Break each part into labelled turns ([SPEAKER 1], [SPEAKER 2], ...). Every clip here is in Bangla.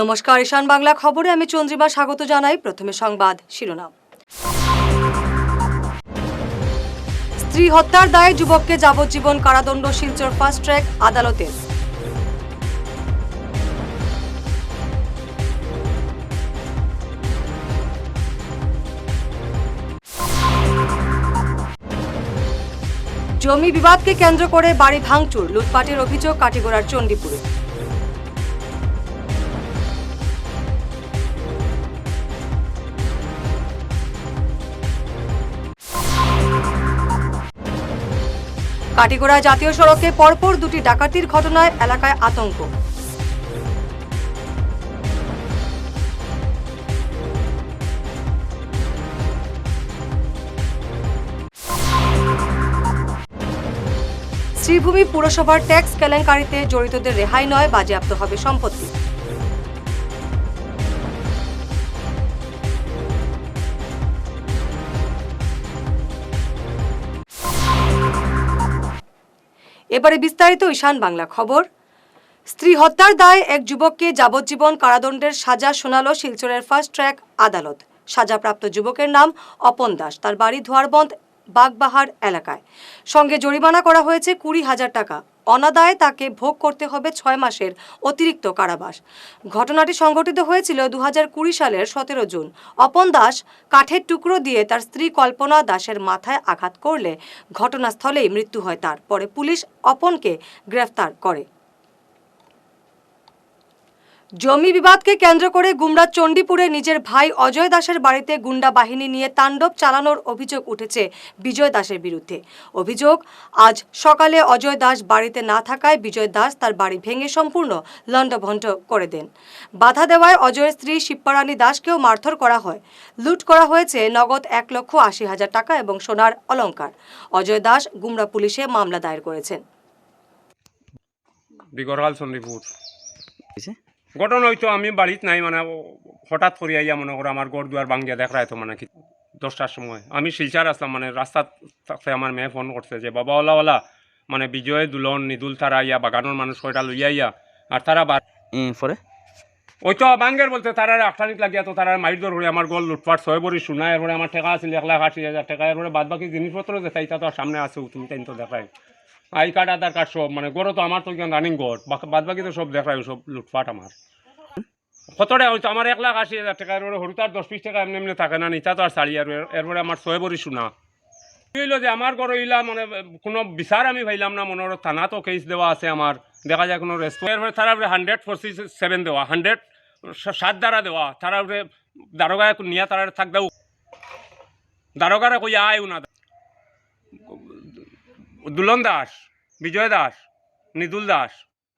[SPEAKER 1] নমস্কার ঈশান বাংলা খবরে আমি চন্দ্রিমা স্বাগত জানাই প্রথমে সংবাদ শিরোনাম স্ত্রী হত্যার দায়ে যুবককে যাবজ্জীবন কারাদণ্ড শিলচর ফাস্ট ট্র্যাক আদালতের জমি বিবাদকে কেন্দ্র করে বাড়ি ভাঙচুর লুটপাটের অভিযোগ কাটিগড়ার চণ্ডীপুরে কাটিগোড়া জাতীয় সড়কে পরপর দুটি ডাকাতির ঘটনায় এলাকায় আতঙ্ক শ্রীভূমি পুরসভার ট্যাক্স কেলেঙ্কারিতে জড়িতদের রেহাই নয় বাজেয়াপ্ত হবে সম্পত্তি এবারে বিস্তারিত ঈশান বাংলা খবর স্ত্রী হত্যার দায়ে এক যুবককে যাবজ্জীবন কারাদণ্ডের সাজা শোনাল শিলচরের ফার্স্ট ট্র্যাক আদালত সাজাপ্রাপ্ত যুবকের নাম অপন দাস তার বাড়ি ধোয়ারবন্দ বাগবাহার এলাকায় সঙ্গে জরিমানা করা হয়েছে কুড়ি হাজার টাকা অনাদায়ে তাকে ভোগ করতে হবে ছয় মাসের অতিরিক্ত কারাবাস ঘটনাটি সংঘটিত হয়েছিল দু সালের সতেরো জুন অপন দাস কাঠের টুকরো দিয়ে তার স্ত্রী কল্পনা দাসের মাথায় আঘাত করলে ঘটনাস্থলেই মৃত্যু হয় তার পরে পুলিশ অপনকে গ্রেফতার করে জমি বিবাদকে কেন্দ্র করে গুমরা চণ্ডীপুরে নিজের ভাই অজয় দাসের বাড়িতে গুন্ডা বাহিনী নিয়ে তাণ্ডব চালানোর অভিযোগ উঠেছে বিজয় দাসের বিরুদ্ধে অভিযোগ আজ সকালে অজয় দাস বাড়িতে না থাকায় বিজয় দাস তার বাড়ি ভেঙে সম্পূর্ণ লণ্ডভণ্ড করে দেন বাধা দেওয়ায় অজয়ের স্ত্রী শিপ্পারানী দাসকেও মারধর করা হয় লুট করা হয়েছে নগদ এক লক্ষ আশি হাজার টাকা এবং সোনার অলঙ্কার অজয় দাস গুমরা পুলিশে মামলা দায়ের করেছেন
[SPEAKER 2] চণ্ডীপুর ঘটনা হয়তো আমি বাড়িত নাই মানে হঠাৎ করে আইয়া মনে করো আমার গড় দুয়ার ভাঙ্গিয়া দেখা তো মানে কি দশটার সময় আমি শিলচার আসলাম মানে রাস্তা থাকতে আমার মেয়ে ফোন করছে যে বাবা ওলা ওলা মানে বিজয় দুলন নিদুল তারা ইয়া বাগানোর মানুষ কয়টা লইয়া ইয়া আর তারা বার পরে ওই তো বাঙ্গের বলতে তারা আটটানিক লাগিয়া তো তারা মাইট ধর আমার গল লুটপাট ছয় বড়ি শোনা এরপরে আমার ঠেকা আছে এক লাখ আশি হাজার টাকা এরপরে বাদ বাকি জিনিসপত্র দেখাই তা তো সামনে আছে তুমি তাই তো দেখায় আই কার্ড আধার কার্ড সব মানে গড় তো আমার তো রানিং গড় বাদ বাকি তো সব দেখায় সব লুটফাট আমার কতটা হয়েছে আমার এক লাখ আশি হাজার টাকা এরপরে হরু তার দশ পিস টাকা এমনি এমনি থাকে না নিচা তো আর সারি আর এরপরে আমার ছয় বড়ি শোনা হইল যে আমার গড় ইলা মানে কোনো বিচার আমি ভাইলাম না মনে থানা তো কেস দেওয়া আছে আমার দেখা যায় কোনো রেসপন্স এরপরে তারা হান্ড্রেড ফোরটি সেভেন দেওয়া হান্ড্রেড সাত দ্বারা দেওয়া তারা দারোগায় নিয়ে তারা থাক দাও দারোগারা কই আয় না দুলন দাস বিজয় দাস নিদুল দাস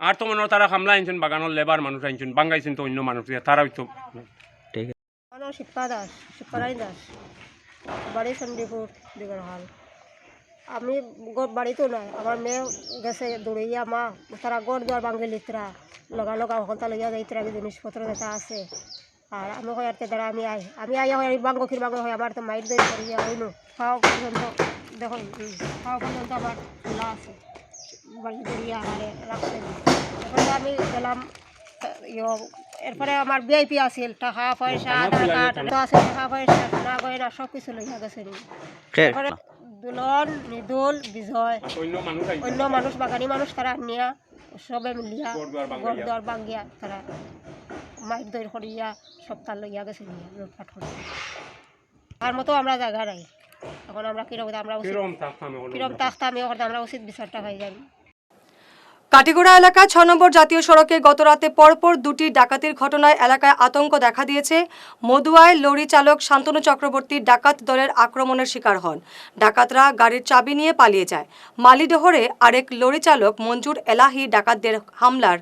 [SPEAKER 2] আর তো মনে তারা হামলা আনছেন বাগানোর লেবার মানুষ আনছেন বাঙ্গাইছেন তো অন্য মানুষ তারা তো
[SPEAKER 3] ঠিক আছে শিপ্পা দাস শিপ্পারাই দাস বাড়ি সন্দীপুর দিগর হাল আমি বাড়িতেও নাই আমার মেয়ে গেছে দৌড়াইয়া মা তারা গড় দুয়ার বাঙ্গে লিতরা লগা লগা হলতা লইয়া যাইতরা জিনিসপত্র দেখা আছে আর আমি হয় আর দাঁড়া আমি আই আমি আইয়া হয় বাঙ্গ খির বাঙ্গ হয় আমার তো মাইট দই করিয়া হইলো খাওয়া পর্যন্ত দেখো খাওয়া পর্যন্ত আমার খোলা আছে বাড়ি জড়িয়ে আমার রাখতে এরপরে আমি গেলাম এরপরে আমার আছিল টাকা পয়সা আধার কার্ড আছে টাকা পয়সা সোনা গয়না সব কিছু লইয়া গেছে এরপরে দুলন মৃদুল বিজয় অন্য মানুষ বাগানি মানুষ তারা নিয়া সবে মিলিয়া গড় দর তারা মাইক দৈর করিয়া সপ্তাহ লইয়া গেছে নিয়া লুটপাট করিয়া আর মতো আমরা জায়গা নাই এখন আমরা কিরকম আমরা কীরকম থাকতাম এখন আমরা উচিত বিচারটা হয়ে যাই কাটিগোড়া এলাকা ছ নম্বর জাতীয় সড়কে গতরাতে পরপর দুটি ডাকাতির ঘটনায় এলাকায় আতঙ্ক দেখা দিয়েছে মদুয়ায় লরি চালক শান্তনু চক্রবর্তী ডাকাত দলের আক্রমণের শিকার হন ডাকাতরা গাড়ির চাবি নিয়ে পালিয়ে যায় মালিডহরে আরেক লরি চালক মঞ্জুর এলাহি ডাকাতদের হামলার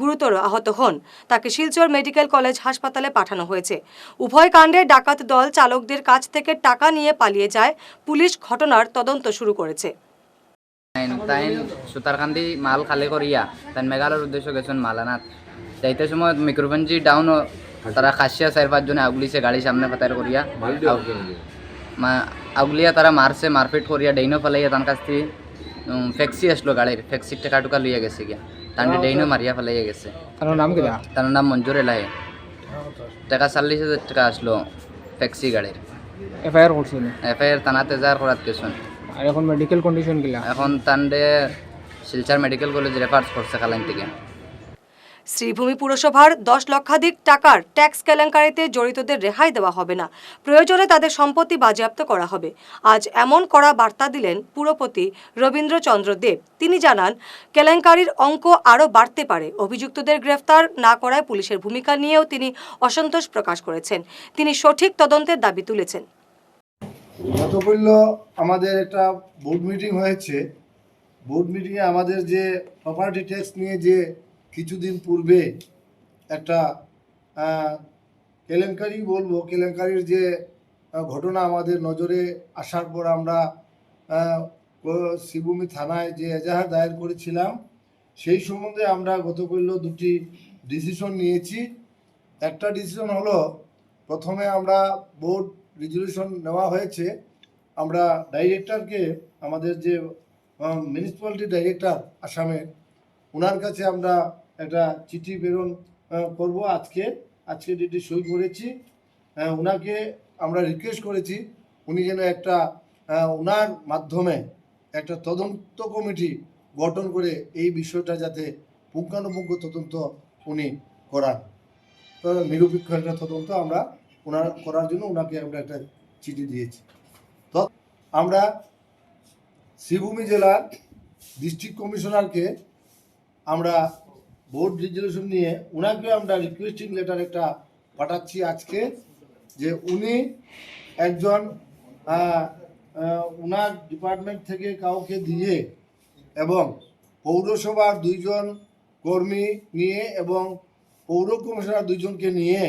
[SPEAKER 3] গুরুতর আহত হন তাকে শিলচর মেডিকেল কলেজ হাসপাতালে পাঠানো হয়েছে উভয় কাণ্ডে ডাকাত দল চালকদের কাছ থেকে টাকা নিয়ে পালিয়ে যায় পুলিশ ঘটনার তদন্ত শুরু করেছে তাইন সুতারকান্দি মাল খালি করিয়া তাইন মেঘালয়ের উদ্দেশ্য গেছেন মালানাথ যাইতে সময় মিক্রোপঞ্জি ডাউন তারা খাসিয়া চার পাঁচজনে আগুলিছে গাড়ি সামনে ফাতার করিয়া আগুলিয়া তারা মারছে মারপিট করিয়া ডেইনো ফেলাইয়া তার কাছ থেকে ফ্যাক্সি আসলো গাড়ির ফ্যাক্সির টাকা টুকা লইয়া গেছে গিয়া তান ডেইনো মারিয়া ফেলাইয়া গেছে তার নাম নাম মঞ্জুর এলাহে টাকা চাল্লিশ হাজার টাকা আসলো ফ্যাক্সি গাড়ির এফআইআর এফআইআর তানা তেজার করাত গেছেন আর এখন মেডিকেল কন্ডিশন এখন তান্ডে শিলচর মেডিকেল কলেজ রেফার করছে থেকে শ্রীভূমি পুরসভার দশ লক্ষাধিক টাকার ট্যাক্স কেলেঙ্কারিতে জড়িতদের রেহাই দেওয়া হবে না প্রয়োজনে তাদের সম্পত্তি বাজেয়াপ্ত করা হবে আজ এমন করা বার্তা দিলেন পুরপতি রবীন্দ্রচন্দ্র দেব তিনি জানান কেলেঙ্কারির অঙ্ক আরও বাড়তে পারে অভিযুক্তদের গ্রেফতার না করায় পুলিশের ভূমিকা নিয়েও তিনি অসন্তোষ প্রকাশ করেছেন তিনি সঠিক তদন্তের দাবি তুলেছেন গতকল্য আমাদের একটা বোর্ড মিটিং হয়েছে বোর্ড মিটিংয়ে আমাদের যে প্রপার্টি ট্যাক্স নিয়ে যে কিছুদিন পূর্বে একটা কেলেঙ্কারি বলবো কেলেঙ্কারির যে ঘটনা আমাদের নজরে আসার পর আমরা শিবভূমি থানায় যে এজাহার দায়ের করেছিলাম সেই সম্বন্ধে আমরা গতকল্য দুটি ডিসিশন নিয়েছি একটা ডিসিশন হলো প্রথমে আমরা বোর্ড রেজলিউশন নেওয়া হয়েছে আমরা ডাইরেক্টরকে আমাদের যে মিউনিসিপ্যালিটি ডাইরেক্টর আসামের ওনার কাছে আমরা একটা চিঠি প্রেরণ করব আজকে আজকে যেটি সই করেছি ওনাকে আমরা রিকোয়েস্ট করেছি উনি যেন একটা ওনার মাধ্যমে একটা তদন্ত কমিটি গঠন করে এই বিষয়টা যাতে পুঙ্খানুপুঙ্খ তদন্ত উনি করান নিরপেক্ষ একটা তদন্ত আমরা ওনার করার জন্য ওনাকে আমরা একটা চিঠি দিয়েছি তো আমরা শ্রীভূমি জেলার ডিস্ট্রিক্ট কমিশনারকে আমরা বোর্ড রিজলিউশন নিয়ে ওনাকে আমরা রিকোয়েস্টিং লেটার একটা পাঠাচ্ছি আজকে যে উনি একজন ওনার ডিপার্টমেন্ট থেকে কাউকে দিয়ে এবং পৌরসভার দুইজন কর্মী নিয়ে এবং পৌর কমিশনার দুইজনকে নিয়ে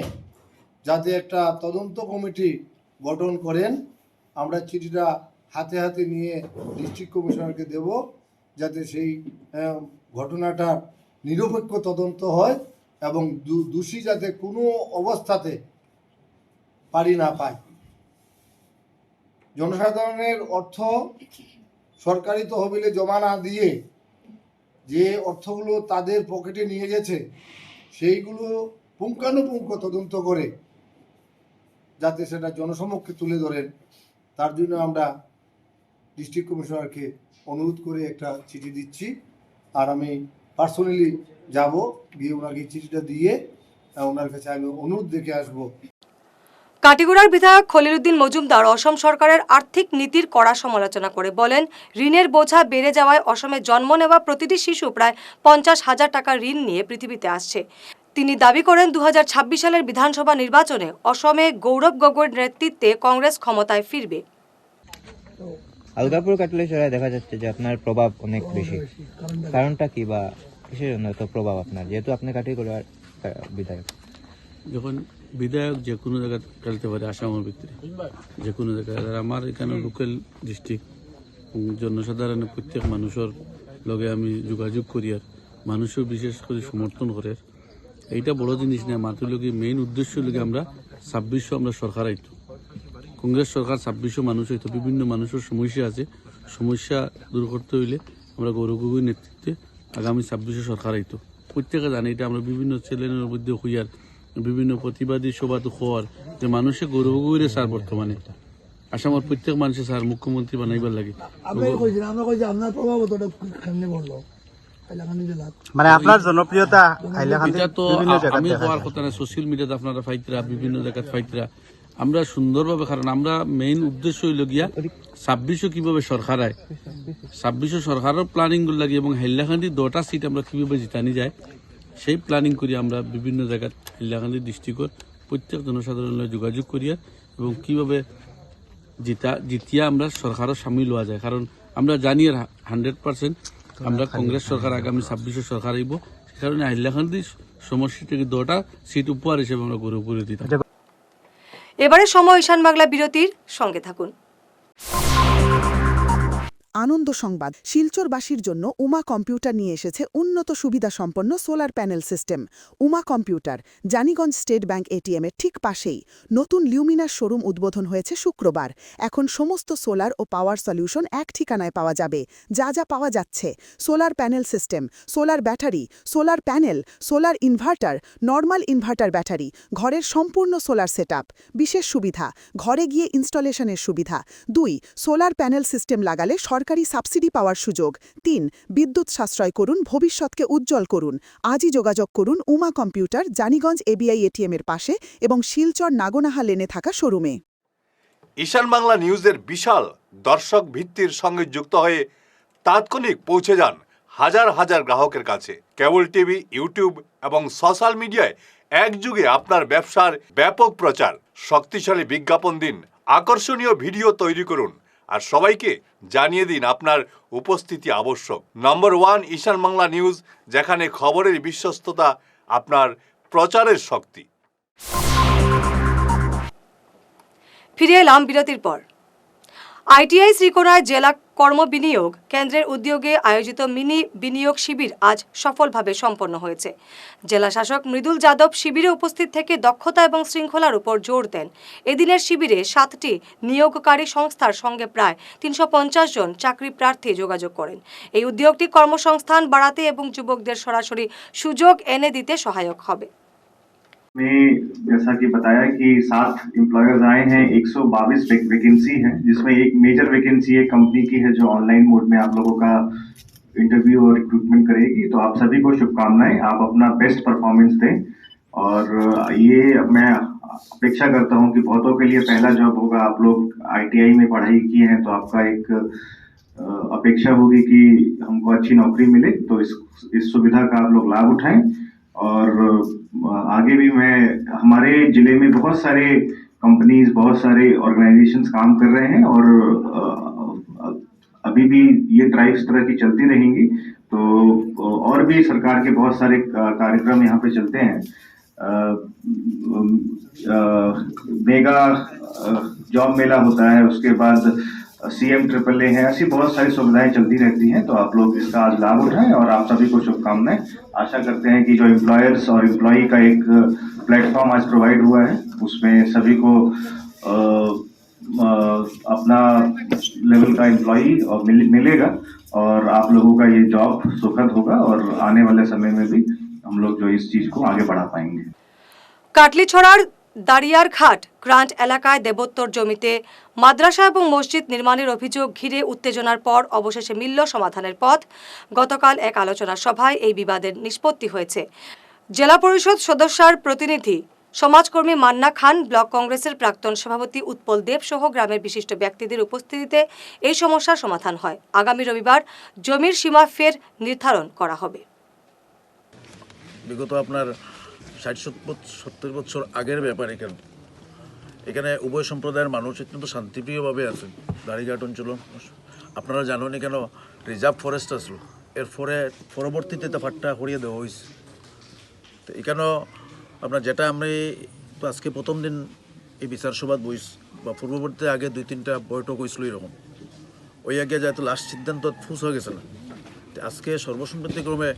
[SPEAKER 3] যাতে একটা তদন্ত কমিটি গঠন করেন আমরা চিঠিটা হাতে হাতে নিয়ে ডিস্ট্রিক্ট কমিশনারকে দেব যাতে সেই ঘটনাটার নিরপেক্ষ তদন্ত হয় এবং দোষী যাতে কোনো অবস্থাতে পারি না পায় জনসাধারণের অর্থ সরকারি তহবিলে জমা না দিয়ে যে অর্থগুলো তাদের পকেটে নিয়ে গেছে সেইগুলো পুঙ্খানুপুঙ্খ তদন্ত করে যাতে সেটা জনসমক্ষে তুলে ধরেন তার জন্য আমরা ডিস্ট্রিক্ট কমিশনারকে অনুরোধ করে একটা চিঠি দিচ্ছি আর আমি পার্সোনালি যাব গিয়ে ওনাকে চিঠিটা দিয়ে ওনার কাছে আমি অনুরোধ দেখে আসব কাটিগুড়ার বিধায়ক খলিলুদ্দিন মজুমদার অসম সরকারের আর্থিক নীতির কড়া সমালোচনা করে বলেন ঋণের বোঝা বেড়ে যাওয়ায় অসমে জন্ম নেওয়া প্রতিটি শিশু প্রায় পঞ্চাশ হাজার টাকা ঋণ নিয়ে পৃথিবীতে আসছে তিনি দাবি করেন দু সালের বিধানসভা নির্বাচনে অসমে গৌরব গগৈর নেতৃত্বে কংগ্রেস ক্ষমতায় ফিরবে আলগাপুর কাটলেশ্বরায় দেখা যাচ্ছে যে আপনার প্রভাব অনেক বেশি কারণটা কি বা কিসের জন্য এত প্রভাব আপনার যেহেতু আপনি আর বিধায়ক যখন বিধায়ক যে কোনো জায়গায় খেলতে পারে আসামের ভিতরে যে কোনো জায়গায় আমার এখানে লোকাল ডিস্ট্রিক্ট জনসাধারণের প্রত্যেক মানুষের লগে আমি যোগাযোগ করি আর মানুষও বিশেষ করে সমর্থন করে এইটা বড় জিনিস না মাত্র মেইন উদ্দেশ্য লোক আমরা ছাব্বিশশো আমরা সরকার আইতো কংগ্রেস সরকার ছাব্বিশশো মানুষ হইতো বিভিন্ন মানুষের সমস্যা আছে সমস্যা দূর করতে হইলে আমরা গৌরব গগৈর নেতৃত্বে আগামী ছাব্বিশে সরকার আইতো প্রত্যেকে জানে এটা আমরা বিভিন্ন চ্যানেলের মধ্যে হইয়ার বিভিন্ন প্রতিবাদী সভা তো হওয়ার যে মানুষের গৌরব গগৈরে সার বর্তমানে আসামের প্রত্যেক মানুষের সার মুখ্যমন্ত্রী বানাইবার লাগে আমরা কইছি আমরা কইছি আপনার প্রভাব তো কেমনে বললো মানে আপনার জনপ্রিয়তা আমি হওয়ার কথা না সোশ্যাল মিডিয়াতে আপনারা ফাইতরা বিভিন্ন জায়গায় ফাইতরা আমরা সুন্দরভাবে কারণ আমরা মেইন উদ্দেশ্য হইল গিয়া ছাব্বিশও কিভাবে সরকার আয় ছাব্বিশও সরকারও প্ল্যানিং লাগে এবং হাইলাকান্দি দুটা সিট আমরা কিভাবে জিতানি যায় সেই প্ল্যানিং করি আমরা বিভিন্ন জায়গায় হাইলাকান্দি ডিস্ট্রিক্টর প্রত্যেক জনসাধারণের যোগাযোগ করিয়া এবং কিভাবে জিতা জিতিয়া আমরা সরকারও সামিল হওয়া যায় কারণ আমরা জানি হান্ড্রেড পার্সেন্ট আমরা কংগ্রেস সরকার আগামী ছাব্বিশে সরকার আইব সে কারণে হাইলাকান্দি সমষ্টি থেকে দুটা সিট উপহার হিসেবে আমরা গড়ে করে দিতাম এবারে সময় ঈশান বাংলা বিরতির সঙ্গে থাকুন আনন্দ সংবাদ শিলচরবাসীর জন্য উমা কম্পিউটার নিয়ে এসেছে উন্নত সুবিধা সম্পন্ন solar panel system Uma computer Janiganj state bank এটিএমের ঠিক পাশেই নতুন লিউমিনার শোরুম উদ্বোধন হয়েছে শুক্রবার এখন সমস্ত সোলার ও পাওয়ার সলিউশন এক ঠিকানায় পাওয়া যাবে যা যা পাওয়া যাচ্ছে solar panel system solar battery solar panel solar inverter normal inverter battery ঘরের সম্পূর্ণ সোলার সেট বিশেষ সুবিধা ঘরে গিয়ে ইনস্টলেশনের সুবিধা দুই সোলার প্যানেল সিস্টেম লাগালে সরকার সরকারি সাবসিডি পাওয়ার সুযোগ তিন বিদ্যুৎ সাশ্রয় করুন ভবিষ্যৎকে উজ্জ্বল করুন আজই যোগাযোগ করুন উমা কম্পিউটার জানিগঞ্জ এবিআই এটিএমের পাশে এবং শিলচর নাগোনাহা লেনে থাকা শোরুমে ঈশান বাংলা নিউজের বিশাল দর্শক ভিত্তির সঙ্গে যুক্ত হয়ে তাৎক্ষণিক পৌঁছে যান হাজার হাজার গ্রাহকের কাছে কেবল টিভি ইউটিউব এবং সোশ্যাল মিডিয়ায় একযুগে আপনার ব্যবসার ব্যাপক প্রচার শক্তিশালী বিজ্ঞাপন দিন আকর্ষণীয় ভিডিও তৈরি করুন আর সবাইকে জানিয়ে দিন আপনার উপস্থিতি আবশ্যক number one Ishan Bangla news যেখানে খবরের বিশ্বস্ততা আপনার প্রচারের শক্তি ফিরে এলাম বিরতির পর আইটিআই শ্রীকোনায় জেলা কর্মবিনিয়োগ কেন্দ্রের উদ্যোগে আয়োজিত মিনি বিনিয়োগ শিবির আজ সফলভাবে সম্পন্ন হয়েছে জেলা শাসক মৃদুল যাদব শিবিরে উপস্থিত থেকে দক্ষতা এবং শৃঙ্খলার উপর জোর দেন এদিনের শিবিরে সাতটি নিয়োগকারী সংস্থার সঙ্গে প্রায় তিনশো জন চাকরি প্রার্থী যোগাযোগ করেন এই উদ্যোগটি কর্মসংস্থান বাড়াতে এবং যুবকদের সরাসরি সুযোগ এনে দিতে সহায়ক হবে में जैसा कि बताया कि सात एम्प्लॉयर्स आए हैं एक सौ बाईस वैकेंसी है जिसमें एक मेजर वैकेंसी एक कंपनी की है जो ऑनलाइन मोड में आप लोगों का इंटरव्यू और रिक्रूटमेंट करेगी तो आप सभी को शुभकामनाएं आप अपना बेस्ट परफॉर्मेंस दें और ये मैं अपेक्षा करता हूँ कि बहुतों के लिए पहला जॉब होगा आप लोग आईटीआई में पढ़ाई किए हैं तो आपका एक अपेक्षा होगी कि हमको अच्छी नौकरी मिले तो इस इस सुविधा का आप लोग लाभ उठाएं और आगे भी मैं हमारे ज़िले में बहुत सारे कंपनीज बहुत सारे ऑर्गेनाइजेशंस काम कर रहे हैं और अभी भी ये ड्राइव इस तरह की चलती रहेंगी तो और भी सरकार के बहुत सारे कार्यक्रम यहाँ पे चलते हैं मेगा जॉब मेला होता है उसके बाद सी एम ट्रिपल ए है ऐसी बहुत सारी सुविधाएं चलती रहती हैं तो आप लोग इसका आज लाभ उठाएं और आप सभी को शुभकामनाएं आशा करते हैं कि जो एम्प्लॉयर्स और एम्प्लॉई का एक प्लेटफॉर्म uh, आज प्रोवाइड हुआ है उसमें सभी को आ, uh, आ, uh, अपना लेवल का एम्प्लॉय मिल, मिलेगा और आप लोगों का ये जॉब सुखद होगा और आने वाले समय में भी हम लोग जो इस चीज़ को आगे बढ़ा पाएंगे काटली छोड़ा দাঁড়িয়ারঘাট গ্রান্ট এলাকায় দেবোত্তর জমিতে মাদ্রাসা এবং মসজিদ নির্মাণের অভিযোগ ঘিরে উত্তেজনার পর অবশেষে মিলল সমাধানের পথ গতকাল এক আলোচনা সভায় এই বিবাদের নিষ্পত্তি হয়েছে জেলা পরিষদ সদস্যার প্রতিনিধি সমাজকর্মী মান্না খান ব্লক কংগ্রেসের প্রাক্তন সভাপতি উৎপল দেব সহ গ্রামের বিশিষ্ট ব্যক্তিদের উপস্থিতিতে এই সমস্যার সমাধান হয় আগামী রবিবার জমির সীমা ফের নির্ধারণ করা হবে বিগত আপনার ষাট সত্তর বছর আগের ব্যাপার এখানে এখানে উভয় সম্প্রদায়ের মানুষ অত্যন্ত শান্তিপ্রিয়ভাবে আছে দাড়িঘাট অঞ্চল আপনারা জানেন এখানে রিজার্ভ ফরেস্ট আসলো এরপরে পরবর্তীতে তো ফাটটা হরিয়ে দেওয়া হয়েছে তো এখানেও আপনার যেটা আমি আজকে প্রথম দিন এই বিচার সভাত বইস বা পূর্ববর্তী আগে দুই তিনটা বৈঠক হয়েছিল এরকম ওই আগে যাতে লাস্ট সিদ্ধান্ত ফুস হয়ে গেছে না আজকে সর্বসম্মতিক্রমে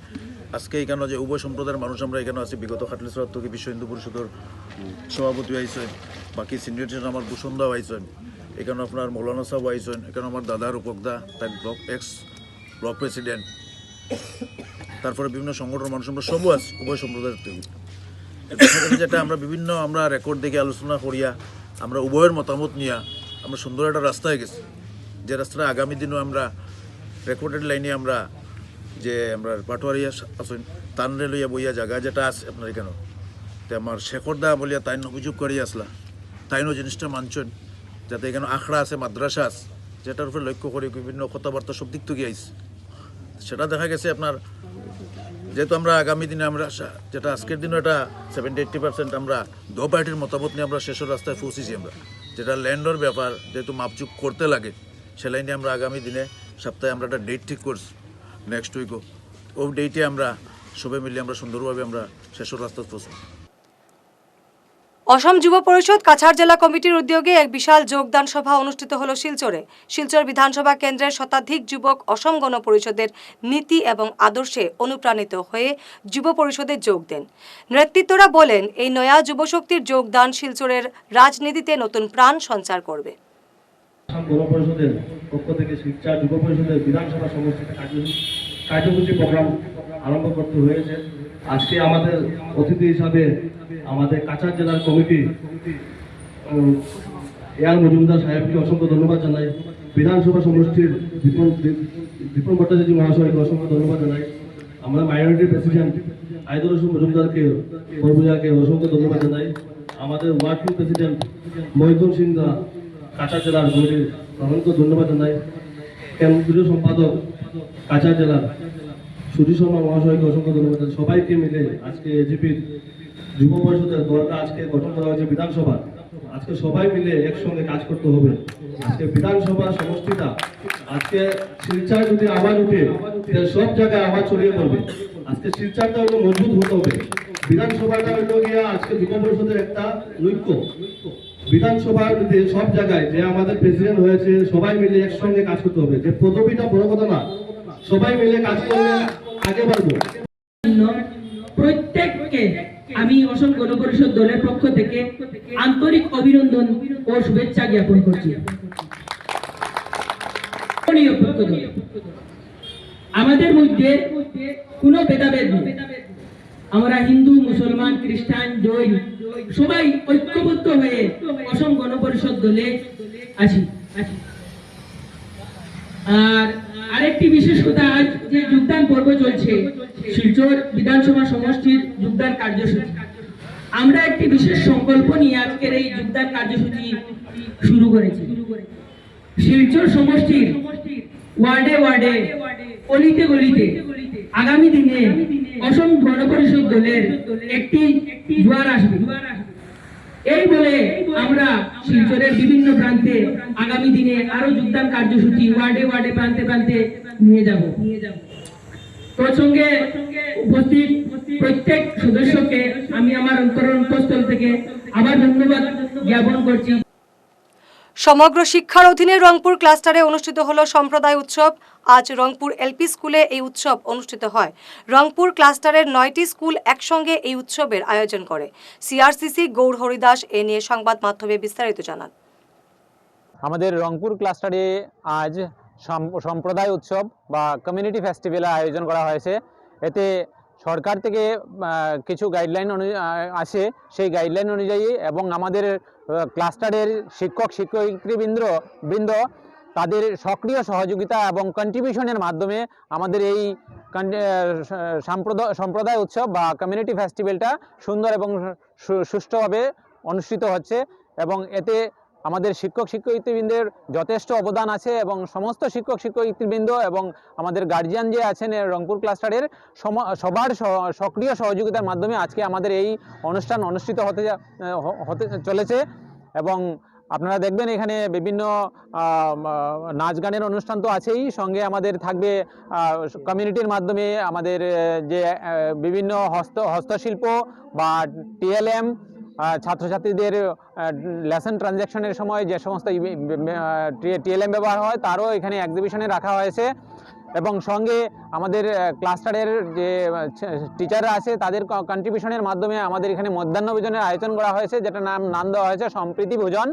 [SPEAKER 3] আজকে এখানে যে উভয় সম্প্রদায়ের মানুষ আমরা এখানে আছি বিগত খাটলেশ্বর থেকে বিশ্ব হিন্দু পরিষদের সভাপতি আইসেন বাকি সিনিয়র জেন আমার ভূষণদাও আইসেন এখানে আপনার মৌলানা সাহেব আইসেন এখানে আমার দাদার উপকদা তার ব্লক এক্স ব্লক প্রেসিডেন্ট তারপরে বিভিন্ন সংগঠন মানুষ আমরা সবু আছি উভয় সম্প্রদায়ের থেকে যেটা আমরা বিভিন্ন আমরা রেকর্ড দেখে আলোচনা করিয়া আমরা উভয়ের মতামত নিয়ে আমরা সুন্দর একটা রাস্তায় গেছি যে রাস্তাটা আগামী দিনও আমরা রেকর্ডেড লাইনে আমরা যে আমরা পাটোয়ারিয়া আসুন তানরে লইয়া বইয়া জায়গা যেটা আছে আপনার কেন তে আমার শেখরদা বলিয়া তাইন অভিযোগ করিয়া আসলা তাইনও জিনিসটা মানছেন যাতে এখানে আখড়া আছে মাদ্রাসা আছে যেটার উপরে লক্ষ্য করে বিভিন্ন কথাবার্তা সব দিক থেকে আইস সেটা দেখা গেছে আপনার যেহেতু আমরা আগামী দিনে আমরা যেটা আজকের দিনও এটা সেভেন্টি এইট্টি পার্সেন্ট আমরা দো পার্টির মতামত নিয়ে আমরা শেষের রাস্তায় পৌঁছেছি আমরা যেটা ল্যান্ডর ব্যাপার যেহেতু মাপচুপ করতে লাগে সে নিয়ে আমরা আগামী দিনে সপ্তাহে আমরা একটা ডেট ঠিক করছি নেক্সট উইকও ও ডেটে আমরা সবাই মিলে আমরা সুন্দরভাবে আমরা শেষের রাস্তা পৌঁছব অসম যুব পরিষদ কাছাড় জেলা কমিটির উদ্যোগে এক বিশাল যোগদান সভা অনুষ্ঠিত হল শিলচরে শিলচর বিধানসভা কেন্দ্রের শতাধিক যুবক অসম গণ পরিষদের নীতি এবং আদর্শে অনুপ্রাণিত হয়ে যুব পরিষদে যোগ দেন নেতৃত্বরা বলেন এই নয়া যুবশক্তির যোগদান শিলচরের রাজনীতিতে নতুন প্রাণ সঞ্চার করবে গণ পরিষদের পক্ষ থেকে শিক্ষা যুব পরিষদের বিধানসভা সমষ্টিতে কার্যসূচি প্রোগ্রাম আরম্ভ করতে হয়েছে আজকে আমাদের অতিথি হিসাবে আমাদের কাছাড় জেলার কমিটি এয়ার মজুমদার সাহেবকে অসংখ্য ধন্যবাদ জানাই বিধানসভা সমষ্টির বিপুল দীপন ভট্টাচার্য মহাশয়কে অসংখ্য ধন্যবাদ জানাই আমরা মাইনরিটি প্রেসিডেন্ট আইদুল রসুল মজুমদারকে পরবুজাকে অসংখ্য ধন্যবাদ জানাই আমাদের ওয়ার্ড প্রেসিডেন্ট মহিদুল সিংদা কাঁচা জেলার জয়ের প্রধানকে ধন্যবাদ জানাই কেন্দ্রীয় সম্পাদক কাঁচা জেলার সুধী শর্মা মহাশয়কে অসংখ্য ধন্যবাদ সবাইকে মিলে আজকে এজিপির যুব পরিষদের দলটা আজকে গঠন করা হয়েছে বিধানসভা আজকে সবাই মিলে একসঙ্গে কাজ করতে হবে আজকে বিধানসভা সমষ্টিটা আজকে শিলচার যদি আওয়াজ উঠে সব জায়গায় আওয়াজ ছড়িয়ে পড়বে আজকে শিলচারটা হলো মজবুত হতে হবে বিধানসভাটা হলো গিয়া আজকে যুব পরিষদের একটা ঐক্য বিধানসভার যে সব জায়গায় যে আমাদের প্রেসিডেন্ট হয়েছে সবাই মিলে একসঙ্গে কাজ করতে হবে যে পদবিটা বড় কথা না সবাই মিলে কাজ করলে আগে বাড়বো প্রত্যেককে আমি অসম গণপরিষদ দলের পক্ষ থেকে আন্তরিক অভিনন্দন ও শুভেচ্ছা জ্ঞাপন করছি আমাদের মধ্যে কোনো ভেদাভেদ আমরা হিন্দু মুসলমান খ্রিস্টান জৈন সবাই ঐক্যবদ্ধ হয়ে অসম গণপরিষদ দলে আছি আর আরেকটি বিশেষ কথা আজ যে যোগদান পর্ব চলছে শিলচর বিধানসভা সমষ্টির যোগদান কার্যসূচি আমরা একটি বিশেষ সংকল্প নিয়ে আজকের এই যোগদান কার্যসূচি শুরু করেছি শিলচর সমষ্টির ওয়ার্ডে ওয়ার্ডে অলিতে গলিতে আগামী দিনে অসম গণ দলের একটি জোয়ার আসবে এই বলে আমরা শিলচরের বিভিন্ন প্রান্তে আগামী দিনে আরো যোগদান কার্যসূচি ওয়ার্ডে ওয়ার্ডে প্রান্তে প্রান্তে নিয়ে যাব প্রসঙ্গে উপস্থিত প্রত্যেক সদস্যকে আমি আমার অন্তর স্থল থেকে আবার ধন্যবাদ জ্ঞাপন করছি সমগ্র শিক্ষার অধীনে রংপুর ক্লাস্টারে অনুষ্ঠিত হলো সম্প্রদায় উৎসব আজ রংপুর এলপি স্কুলে এই উৎসব অনুষ্ঠিত হয় রংপুর ক্লাস্টারের নয়টি স্কুল একসঙ্গে এই উৎসবের আয়োজন করে সিআরসিসি গৌর হরিদাস এ নিয়ে সংবাদ মাধ্যমে বিস্তারিত জানান আমাদের রংপুর ক্লাস্টারে আজ সম্প্রদায় উৎসব বা কমিউনিটি ফেস্টিভ্যালের আয়োজন করা হয়েছে এতে সরকার থেকে কিছু গাইডলাইন আসে সেই গাইডলাইন অনুযায়ী এবং আমাদের ক্লাস্টারের শিক্ষক শিক্ষয়িত্রীবৃন্দ বৃন্দ তাদের সক্রিয় সহযোগিতা এবং কন্ট্রিবিউশনের মাধ্যমে আমাদের এই সম্প্রদায় সম্প্রদায় উৎসব বা কমিউনিটি ফেস্টিভ্যালটা সুন্দর এবং সুষ্ঠুভাবে অনুষ্ঠিত হচ্ছে এবং এতে আমাদের শিক্ষক শিক্ষয়িত্রীবৃন্দের যথেষ্ট অবদান আছে এবং সমস্ত শিক্ষক শিক্ষয়িত্রীবৃন্দ এবং আমাদের গার্জিয়ান যে আছেন রংপুর ক্লাস্টারের সবার সক্রিয় সহযোগিতার মাধ্যমে আজকে আমাদের এই অনুষ্ঠান অনুষ্ঠিত হতে হতে চলেছে এবং আপনারা দেখবেন এখানে বিভিন্ন নাচ গানের অনুষ্ঠান তো আছেই সঙ্গে আমাদের থাকবে কমিউনিটির মাধ্যমে আমাদের যে বিভিন্ন হস্ত হস্তশিল্প বা টিএলএম ছাত্রছাত্রীদের লেসন ট্রানজ্যাকশনের সময় যে সমস্ত টিএলএম ব্যবহার হয় তারও এখানে এক্সিবিশনে রাখা হয়েছে এবং সঙ্গে আমাদের ক্লাস্টারের যে টিচাররা আছে তাদের কন্ট্রিবিউশনের মাধ্যমে আমাদের এখানে মধ্যাহ্ন ভোজনের আয়োজন করা হয়েছে যেটা নাম নাম দেওয়া হয়েছে সম্প্রীতি ভোজন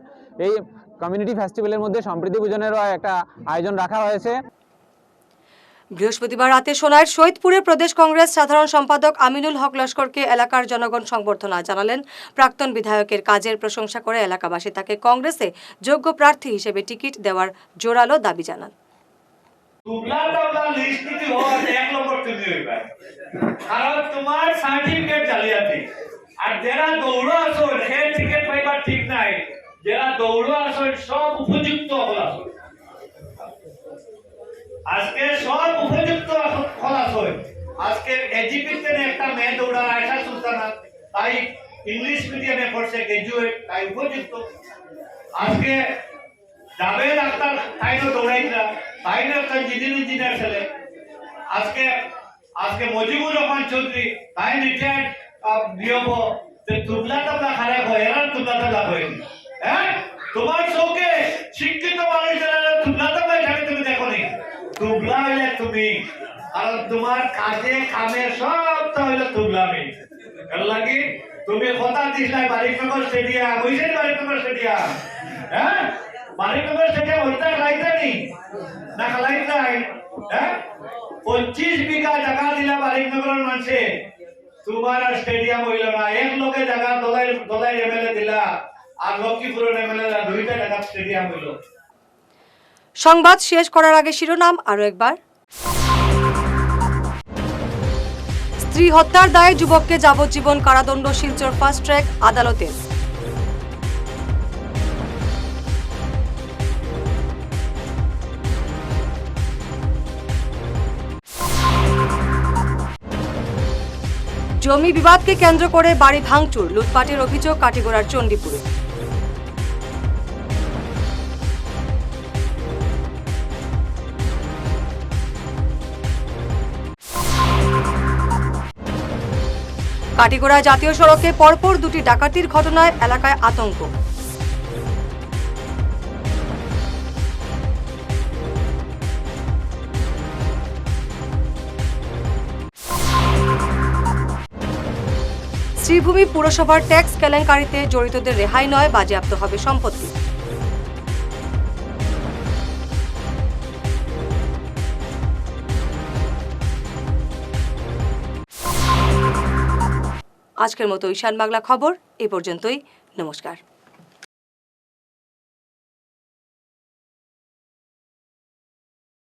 [SPEAKER 3] এই কমিউনিটি ফেস্টিভ্যালের মধ্যে সম্প্রীতি ভোজনেরও একটা আয়োজন রাখা হয়েছে বৃহস্পতিবার রাতে সোনায় শহীদপুরের প্রদেশ কংগ্রেস সাধারণ সম্পাদক আমিনুল হক লস্করকে এলাকার জনগণ সংবর্ধনা জানালেন প্রাক্তন বিধায়কের কাজের প্রশংসা করে এলাকাবাসী তাকে কংগ্রেসে যোগ্য প্রার্থী হিসেবে টিকিট দেওয়ার জোরালো দাবি জানান সব উপযুক্ত হল আজকে সব উপযুক্ত ফলাফল আজকে এজিপির একটা মেয়ে দৌড়া আয়সা সুলতানা তাই ইংলিশ মিডিয়ামে পড়ছে গ্রাজুয়েট তাই উপযুক্ত আজকে যাবে ডাক্তার জাভেদ আক্তার তাইনও তাই না একটা ইঞ্জিনিয়ার ইঞ্জিনিয়ার ছেলে আজকে আজকে মজিবুর রহমান চৌধুরী তাই রিটায়ার্ড নিয়ম যে তুবলা তাবলা খারাপ হয় এরা তুবলা তাবলা হয়নি হ্যাঁ তোমার শোকে শিক্ষিত মানুষ যারা তুবলা তাবলায় তুবলা হইলে তুমি আর তোমার কাজে কামে সব তো হইলে তুবলামি এর তুমি কথা দিছিলাই বারিকনগর স্টেডিয়াম বুঝছেন বারিকনগর স্টেডিয়াম হ্যাঁ বারিকনগর স্টেডিয়াম হইতা খাইতা নি না খালাইতা হ্যাঁ পঁচিশ বিঘা জায়গা দিলা বারিকনগরের মানুষে তোমার স্টেডিয়াম হইল না এক লোকে জায়গা দলাই দলাই এমএলএ দিলা আর লক্ষ্মীপুরের এমএলএ দুইটা জায়গা স্টেডিয়াম হইল সংবাদ শেষ করার আগে শিরোনাম আরো একবার স্ত্রী হত্যার দায়ে যুবককে যাবজ্জীবন কারাদণ্ড শিলচর ফাস্ট ট্র্যাক আদালতে জমি বিবাদকে কেন্দ্র করে বাড়ি ভাঙচুর লুটপাটের অভিযোগ কাটিগড়ার চণ্ডীপুরে কাটিগোড়া জাতীয় সড়কে পরপর দুটি ডাকাতির ঘটনায় এলাকায় আতঙ্ক শ্রীভূমি পুরসভার ট্যাক্স কেলেঙ্কারিতে জড়িতদের রেহাই নয় বাজেয়াপ্ত হবে সম্পত্তি আজকের মতো ঈশান বাংলা খবর এ পর্যন্তই নমস্কার